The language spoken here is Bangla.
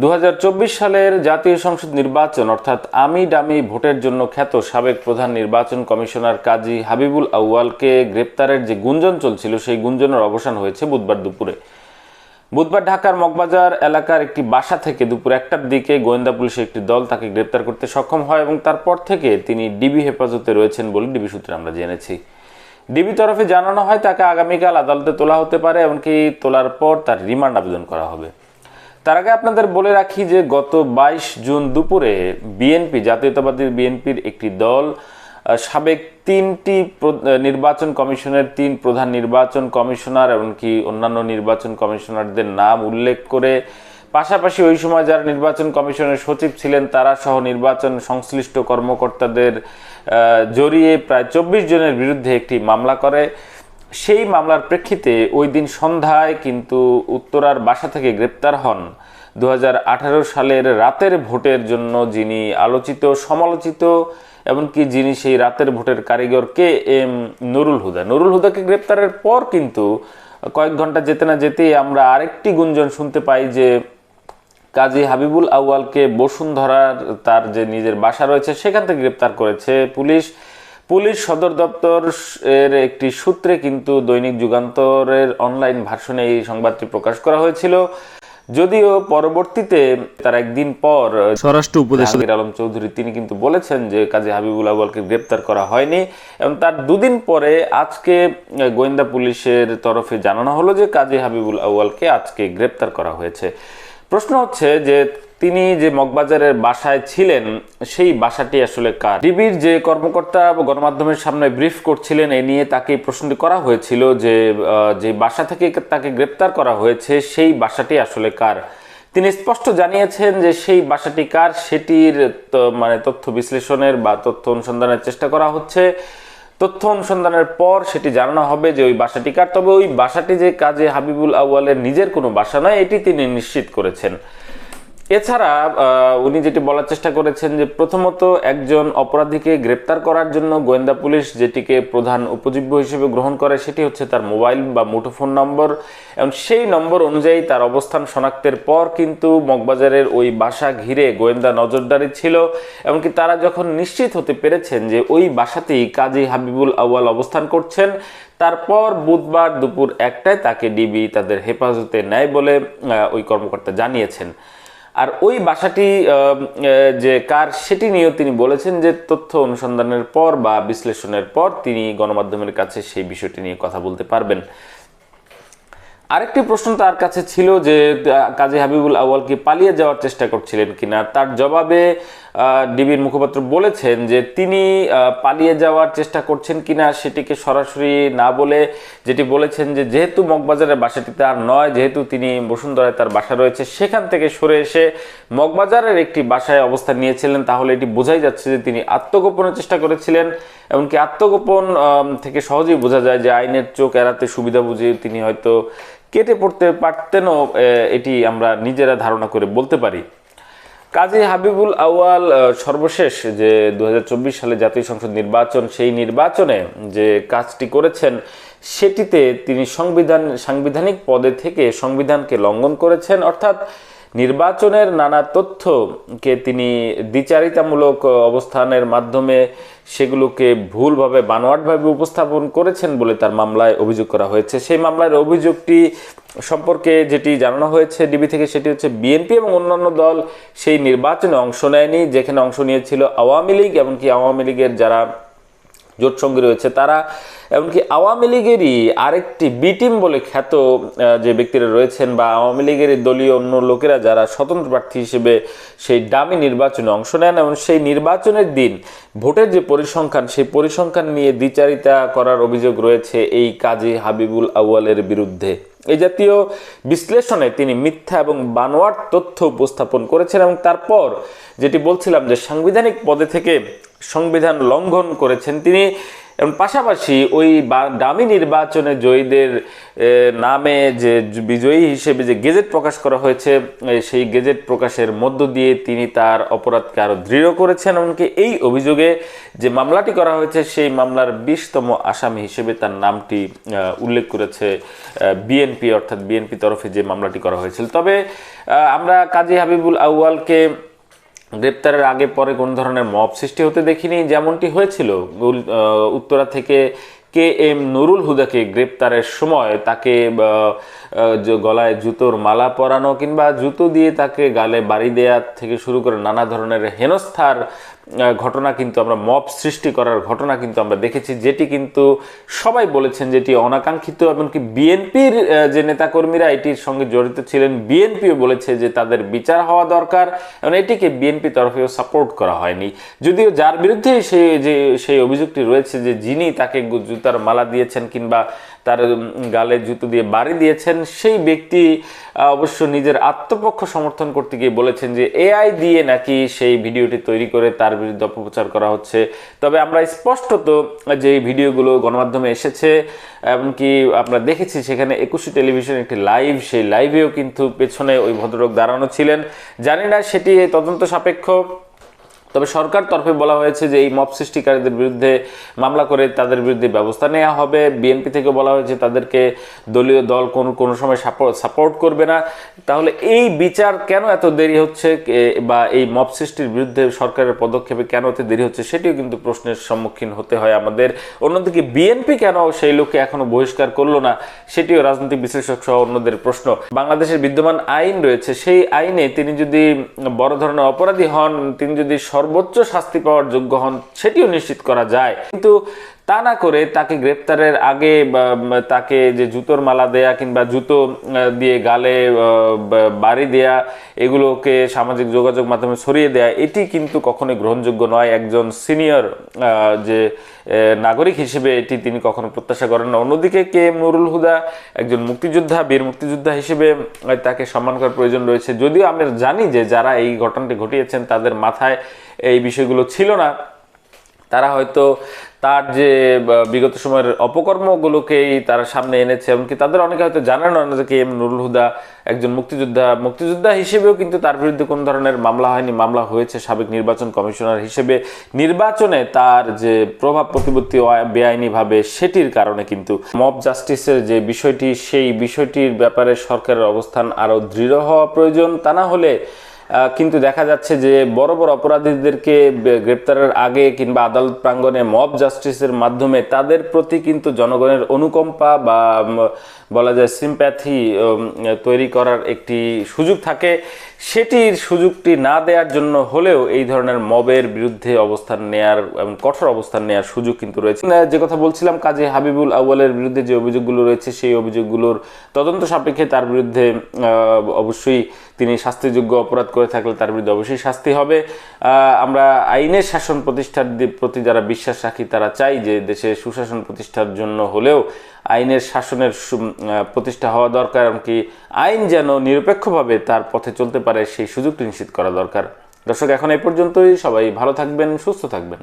দু হাজার চব্বিশ সালের জাতীয় সংসদ নির্বাচন, অর্থাৎ আমি ডামি ভোটের জন্য খ্যাত সাবেক প্রধান নির্বাচন কমিশনার কাজী হাবিবুল আউয়ালকে গ্রেপ্তারের যে গুঞ্জন চলছিল, সেই গুঞ্জনের অবসান হয়েছে বুধবার দুপুরে। বুধবার ঢাকার মগবাজার এলাকার একটি বাসা থেকে দুপুর একটার দিকে গোয়েন্দা পুলিশের একটি দল তাকে গ্রেপ্তার করতে সক্ষম হয় এবং তারপর থেকে তিনি ডিবি হেফাজতে রয়েছেন বলে ডিবি সূত্রে আমরা জেনেছি। ডিবি তরফে জানানো হয়, তাকে আগামীকাল আদালতে তোলা হতে পারে, এমনকি তোলার পর তার রিমান্ড আবেদন করা হবে। তার আগে আপনাদের বলে রাখি যে গত বাইশ জুন দুপুরে বিএনপি, জাতীয়তাবাদী বিএনপির একটি দল সাবেক তিনটি নির্বাচন কমিশনের তিন প্রধান নির্বাচন কমিশনার এমনকি অন্যান্য নির্বাচন কমিশনারদের নাম উল্লেখ করে পাশাপাশি ওই সময় যারা নির্বাচন কমিশনের সচিব ছিলেন, তারা সহ নির্বাচন সংশ্লিষ্ট কর্মকর্তাদের জড়িয়ে প্রায় চব্বিশ জনের বিরুদ্ধে একটি মামলা করে। সেই মামলার প্রেক্ষিতে ওই দিন সন্ধ্যায় কিন্তু উত্তরার বাসা থেকে গ্রেপ্তার হন দু হাজার আঠারো সালের রাতের ভোটের জন্য যিনি আলোচিত, সমালোচিত, এমনকি যিনি সেই রাতের ভোটের কারিগর কে এম নুরুল হুদা। নুরুল হুদাকে গ্রেপ্তারের পর কিন্তু কয়েক ঘণ্টা যেতে না যেতেই আমরা আরেকটি গুঞ্জন শুনতে পাই যে কাজী হাবিবুল আউয়ালকে বসুন্ধরার তার যে নিজের বাসা রয়েছে, সেখান থেকে গ্রেপ্তার করেছে পুলিশ। পুলিশ সদর দপ্তর এর একটি সূত্রে কিন্তু দৈনিক যুগান্তরের অনলাইন ভার্সনে এই সংবাদটি প্রকাশ করা হয়েছিল। যদিও পরবর্তীতে তার একদিন পর স্বরাষ্ট্র উপদেষ্টা আলম চৌধুরী তিনি কিন্তু বলেছেন যে কাজী হাবিবুল আউয়ালকে গ্রেপ্তার করা হয়নি এবং তার দুদিন পরে আজকে গোয়েন্দা পুলিশের তরফে জানানো হলো যে কাজী হাবিবুল আউয়ালকে আজকে গ্রেপ্তার করা হয়েছে। প্রশ্ন হচ্ছে যে তিনি যে মগবাজারের বাসায় ছিলেন, সেই বাসাটি আসলে কার? ডিবির যে কর্মকর্তা গণমাধ্যমের সামনে ব্রিফ করছিলেন, এ নিয়ে তাকে প্রশ্নটি করা হয়েছিল যে যে বাসা থেকে তাকে গ্রেপ্তার করা হয়েছে, সেই বাসাটি আসলে কার? তিনি স্পষ্ট জানিয়েছেন যে সেই বাসাটি কার, সেটির মানে তথ্য বিশ্লেষণের বা তথ্য অনুসন্ধানের চেষ্টা করা হচ্ছে। তথ্য অনুসন্ধানের পর সেটি জানানো হবে যে ওই বাসাটি কার। তবে ওই বাসাটি যে কাজে হাবিবুল আউয়ালের নিজের কোনো বাসা নয়, এটি তিনি নিশ্চিত করেছেন। এছাড়া উনি যেটি বলার চেষ্টা করেছেন যে প্রথমত একজন অপরাধীকে গ্রেপ্তার করার জন্য গোয়েন্দা পুলিশ যেটিকে প্রধান উপজীব্য হিসেবে গ্রহণ করে সেটি হচ্ছে তার মোবাইল বা মুঠোফোন নম্বর। এবং সেই নম্বর অনুযায়ী তার অবস্থান শনাক্তের পর কিন্তু মগবাজারের ওই বাসা ঘিরে গোয়েন্দা নজরদারি ছিল। এমনকি তারা যখন নিশ্চিত হতে পেরেছেন যে ওই বাসাতেই কাজী হাবিবুল আউয়াল অবস্থান করছেন, তারপর বুধবার দুপুর একটায় তাকে ডিবি তাদের হেফাজতে নেয় বলে ওই কর্মকর্তা জানিয়েছেন। আর ওই বাসাটি যে কার সেটি নিয়েও তিনি বলেছেন যে তথ্য অনুসন্ধানের পর বা বিশ্লেষণের পর তিনি গণমাধ্যমের কাছে সেই বিষয়টি নিয়ে কথা বলতে পারবেন। আরেকটি প্রশ্ন তার কাছে ছিল যে কাজী হাবিবুল আউ্বাল কি পালিয়ে যাওয়ার চেষ্টা করছিলেন কিনা? তার জবাবে ডিবির মুখপাত্র বলেছেন যে তিনি পালিয়ে যাওয়ার চেষ্টা করছেন কিনা সেটিকে সরাসরি না বলে যেটি বলেছেন যে যেহেতু মগবাজারের বাসাটি তার নয়, যেহেতু তিনি বসুন্ধরায় তার বাসা রয়েছে, সেখান থেকে সরে এসে মগবাজারের একটি বাসায় অবস্থান নিয়েছিলেন। তাহলে এটি বোঝাই যাচ্ছে যে তিনি আত্মগোপনের চেষ্টা করেছিলেন, এমনকি আত্মগোপন থেকে সহজেই বোঝা যায় যে আইনের চোখ এড়াতে সুবিধা বুঝে তিনি হয়তো কেটে পড়তে পারতেনও এটি আমরা নিজেরা ধারণা করে বলতে পারি। কাজী হাবিবুল আউয়াল সর্বশেষ যে দু হাজার চব্বিশ সালে জাতীয় সংসদ নির্বাচন, সেই নির্বাচনে যে কাজটি করেছেন, সেটিতে তিনি সংবিধান, সাংবিধানিক পদে থেকে সংবিধানকে লঙ্ঘন করেছেন। অর্থাৎ নির্বাচনের নানা তথ্যকে তিনি দ্বিচারিতামূলক অবস্থানের মাধ্যমে সেগুলোকে ভুলভাবে, বানোয়াটভাবে উপস্থাপন করেছেন বলে তার মামলায় অভিযোগ করা হয়েছে। সেই মামলার অভিযোগটি সম্পর্কে যেটি জানানো হয়েছে ডিবি থেকে, সেটি হচ্ছে বিএনপি এবং অন্যান্য দল সেই নির্বাচনে অংশ নেয়নি, যেখানে অংশ নিয়েছিল আওয়ামী লীগ, এমনকি আওয়ামী লীগের যারা জোট সঙ্গী রয়েছে, তারা এমনকি আওয়ামী লীগেরই আরেকটি বিটিম বলে খ্যাত যে ব্যক্তিরা রয়েছেন বা আওয়ামী লীগের দলীয় অন্য লোকেরা যারা স্বতন্ত্র প্রার্থী হিসেবে সেই দামি নির্বাচনে অংশ নেন এবং সেই নির্বাচনের দিন ভোটের যে পরিসংখ্যান, সেই পরিসংখ্যান নিয়ে দ্বিচারিতা করার অভিযোগ রয়েছে এই কাজী হাবিবুল আউয়ালের বিরুদ্ধে। এই জাতীয় বিশ্লেষণে তিনি মিথ্যা এবং বানোয়ার তথ্য উপস্থাপন করেছেন এবং তারপর যেটি বলছিলাম যে সাংবিধানিক পদে থেকে সংবিধান লঙ্ঘন করেছেন, তিনি এবং পাশাপাশি ওই ডামি নির্বাচনে জয়ীদের নামে যে বিজয়ী হিসেবে যে গেজেট প্রকাশ করা হয়েছে সেই গেজেট প্রকাশের মধ্য দিয়ে তিনি তার অপরাধকে আরও দৃঢ় করেছেন এমনকি এই অভিযোগে যে মামলাটি করা হয়েছে, সেই মামলার বিশতম আসামি হিসেবে তার নামটি উল্লেখ করেছে বিএনপি, অর্থাৎ বিএনপি তরফে যে মামলাটি করা হয়েছিল। তবে আমরা কাজী হাবিবুল আউয়ালকে গ্রেপ্তারের আগে পরে কোনো ধরনের মব সৃষ্টি হতে দেখিনি যেমনটি হয়েছিল। উত্তরা থেকে কে এম নুরুল হুদাকে গ্রেপ্তারের সময় তাকে গলায় জুতোর মালা পরানো কিংবা জুতো দিয়ে তাকে গালে বাড়ি দেয়া থেকে শুরু করে নানা ধরনের হেনস্থার ঘটনা কিন্তু আমরা, মব সৃষ্টি করার ঘটনা কিন্তু আমরা দেখেছি, যেটি কিন্তু সবাই বলেছেন যেটি অনাকাঙ্ক্ষিত এমনকি বিএনপির যে নেতাকর্মীরা এটির সঙ্গে জড়িত ছিলেন, বিএনপিও বলেছে যে তাদের বিচার হওয়া দরকার, এবং এটিকে বিএনপি তরফেও সাপোর্ট করা হয়নি। যদিও যার বিরুদ্ধে সেই যে, সেই অভিযোগটি রয়েছে যে যিনি তাকে জুতার মালা দিয়েছেন কিংবা তার গালে জুতো দিয়ে বাড়ি দিয়েছেন, সেই ব্যক্তি অবশ্য নিজের আত্মপক্ষ সমর্থন করতে গিয়ে বলেছেন যে এআই দিয়ে নাকি সেই ভিডিওটি তৈরি করে তার বিরুদ্ধে অপপ্রচার করা হচ্ছে। তবে আমরা স্পষ্টত যে ভিডিওগুলো গণমাধ্যমে এসেছে, এমনকি আমরা দেখেছি সেখানে একুশে টেলিভিশন একটি লাইভ, সেই লাইভেও কিন্তু পেছনে ওই ভদ্রলোক দাঁড়ানো ছিলেন। জানি না সেটি তদন্ত সাপেক্ষ। তবে সরকার তরফে বলা হয়েছে যে এই মব সৃষ্টিকারীদের বিরুদ্ধে মামলা করে তাদের বিরুদ্ধে ব্যবস্থা নেওয়া হবে। বিএনপি থেকে বলা হয়েছে তাদেরকে দলীয় দল কোন, কোনো সময় সাপোর্ট করবে না। তাহলে এই বিচার কেন এত দেরি হচ্ছে? বা এই মব সৃষ্টির বিরুদ্ধে সরকারের পদক্ষেপে কেন এত দেরি হচ্ছে? সেটিও কিন্তু প্রশ্নের সম্মুখীন হতে হয় আমাদের। অন্যদিকে বিএনপি কেন সেই লোককে এখনও বহিষ্কার করল না? সেটিও রাজনৈতিক বিশ্লেষক সহ অন্যদের প্রশ্ন। বাংলাদেশের বিদ্যমান আইন রয়েছে। সেই আইনে তিনি যদি বড় ধরনের অপরাধী হন, তিনি যদি সর্বোচ্চ শাস্তি পাওয়ার যোগ্য হন সেটিও নিশ্চিত করা যায়। কিন্তু তা না করে তাকে গ্রেপ্তারের আগে তাকে যে জুতোর মালা দেয়া কিংবা জুতো দিয়ে গালে বাড়ি দেয়া, এগুলোকে সামাজিক যোগাযোগ মাধ্যমে ছড়িয়ে দেয়া, এটি কিন্তু কখনোই গ্রহণযোগ্য নয়। একজন সিনিয়র যে নাগরিক হিসেবে এটি তিনি কখনো প্রত্যাশা করেন না। অন্যদিকে কে এম নুরুল হুদা, একজন মুক্তিযোদ্ধা, বীর মুক্তিযোদ্ধা হিসেবে তাকে সম্মান করার প্রয়োজন রয়েছে। যদিও আমরা জানি যে যারা এই ঘটনাটি ঘটিয়েছেন, তাদের মাথায় এই বিষয়গুলো ছিল না। তারা হয়তো তার যে বিগত সময়ের অপকর্মগুলোকেই তারা সামনে এনেছে, এমনকি তাদের অনেকে হয়তো জানেন না যে কে এম নুরুল হুদা একজন মুক্তিযোদ্ধা মুক্তিযোদ্ধা হিসেবেও কিন্তু তার বিরুদ্ধে কোনো ধরনের মামলা হয়নি, মামলা হয়েছে সাবেক নির্বাচন কমিশনার হিসেবে। নির্বাচনে তার যে প্রভাব প্রতিপত্তি বেআইনিভাবে সেটির কারণে কিন্তু মব জাস্টিসের যে বিষয়টি, সেই বিষয়টির ব্যাপারে সরকারের অবস্থান আরও দৃঢ় হওয়া প্রয়োজন। তা না হলে কিন্তু দেখা যাচ্ছে যে বড় বড় অপরাধীদেরকে গ্রেপ্তারের আগে কিংবা আদালত প্রাঙ্গনে মব জাস্টিসের মাধ্যমে তাদের প্রতি কিন্তু জনগণের অনুকম্পা বা বলা যায় সিম্প্যাথি তৈরি করার একটি সুযোগ থাকে। সেটির সুযোগটি না দেওয়ার জন্য হলেও এই ধরনের মবের বিরুদ্ধে অবস্থান নেয়ার এবং কঠোর অবস্থান নেয়ার সুযোগ কিন্তু রয়েছে। যে কথা বলছিলাম, কাজী হাবিবুল আউয়ালের বিরুদ্ধে যে অভিযোগগুলো রয়েছে, সেই অভিযোগগুলোর তদন্ত সাপেক্ষে তার বিরুদ্ধে অবশ্যই তিনি শাস্তিযোগ্য অপরাধ করে থাকলে তার বিরুদ্ধে অবশ্যই শাস্তি হবে। আমরা আইনের শাসন প্রতিষ্ঠার প্রতি যারা বিশ্বাস রাখি, তারা চাই যে দেশে সুশাসন প্রতিষ্ঠার জন্য হলেও আইনের শাসনের প্রতিষ্ঠা হওয়া দরকার, এমনকি আইন যেন নিরপেক্ষভাবে তার পথে চলতে পারে, সেই সুযোগটি নিশ্চিত করা দরকার। দর্শক, এখন এই পর্যন্তই। সবাই ভালো থাকবেন, সুস্থ থাকবেন।